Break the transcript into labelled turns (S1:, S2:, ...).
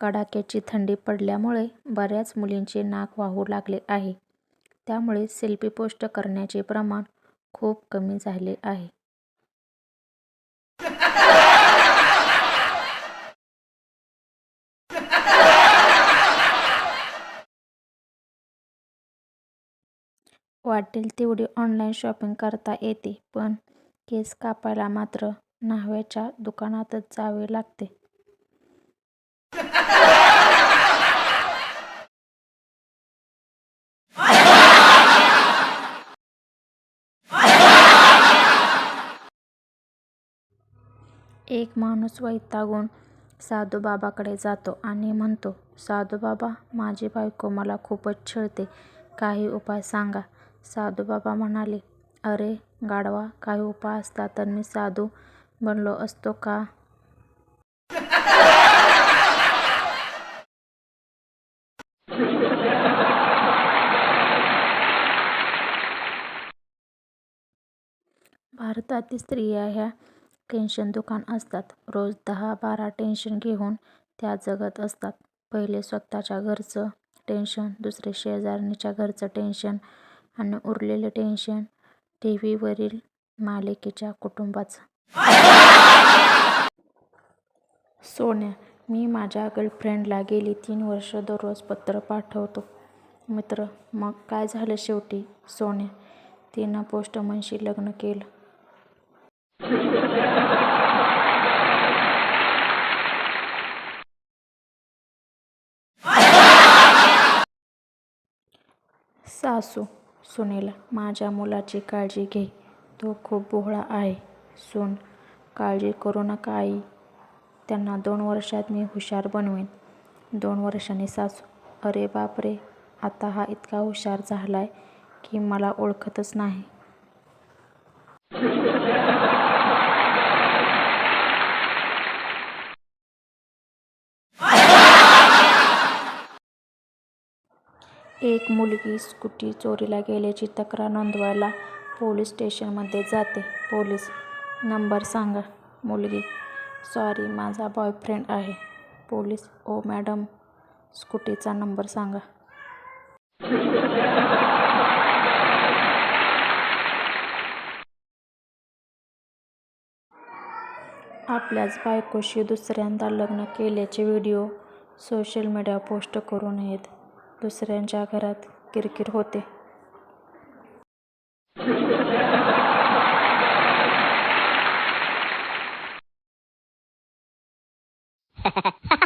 S1: कडाक्याची थंडी पडल्यामुळे बऱ्याच मुलींचे नाक वाहू लागले आहे. त्यामुळे सेल्फी पोस्ट करण्याचे प्रमाण खूप कमी झाले आहे. वाटेल तेवढी ऑनलाईन शॉपिंग करता येते पण केस कापायला मात्र न्हाव्याच्या दुकानातच जावे लागते. एक माणूस वैतागून साधूबाबाकडे जातो आणि म्हणतो, साधूबाबा माझी बायको मला खूपच छळते, काही उपाय सांगा. साधूबाबा म्हणाले, अरे गाढवा काही उपाय असता तर मी साधू बनलो असतो का? भारतातील स्त्रिया ह्या टेन्शन दुकान असतात. रोज दहा बारा टेन्शन घेऊन त्या जगत असतात. पहिले स्वतःच्या घरचं टेन्शन, दुसरे शेजारणीच्या घरचं टेन्शन आणि उरलेलं टेन्शन टीव्हीवरील मालिकेच्या कुटुंबाचं. सोन्या, मी माझ्या गर्लफ्रेंडला गेली तीन वर्ष दररोज पत्र पाठवतो. मित्र, मग काय झालं शेवटी? सोन्या, तिनं पोस्टमनशी लग्न केलं. सासू, सुनेला, माझ्या मुलाची काळजी घे, तो खूप बोहळा आहे. सून, काळजी करू नका आई, त्यांना दोन वर्षात मी हुशार बनवेन दोन वर्षांनी सासू, अरे बापरे, आता हा इतका हुशार झालाय की मला ओळखतच नाही. एक मुलगी स्कूटी चोरीला गेल्याची तक्रार नोंदवायला पोलीस स्टेशनमध्ये जाते. पोलीस, नंबर सांगा. मुलगी, सॉरी माझा बॉयफ्रेंड आहे. पोलीस, ओ मॅडम, स्कूटीचा नंबर सांगा. आपल्याच बायकोशी दुसऱ्यांदा लग्न केल्याचे व्हिडिओ सोशल मीडियावर पोस्ट करू नयेत. दुसऱ्यांच्या घरात किरकिर होते.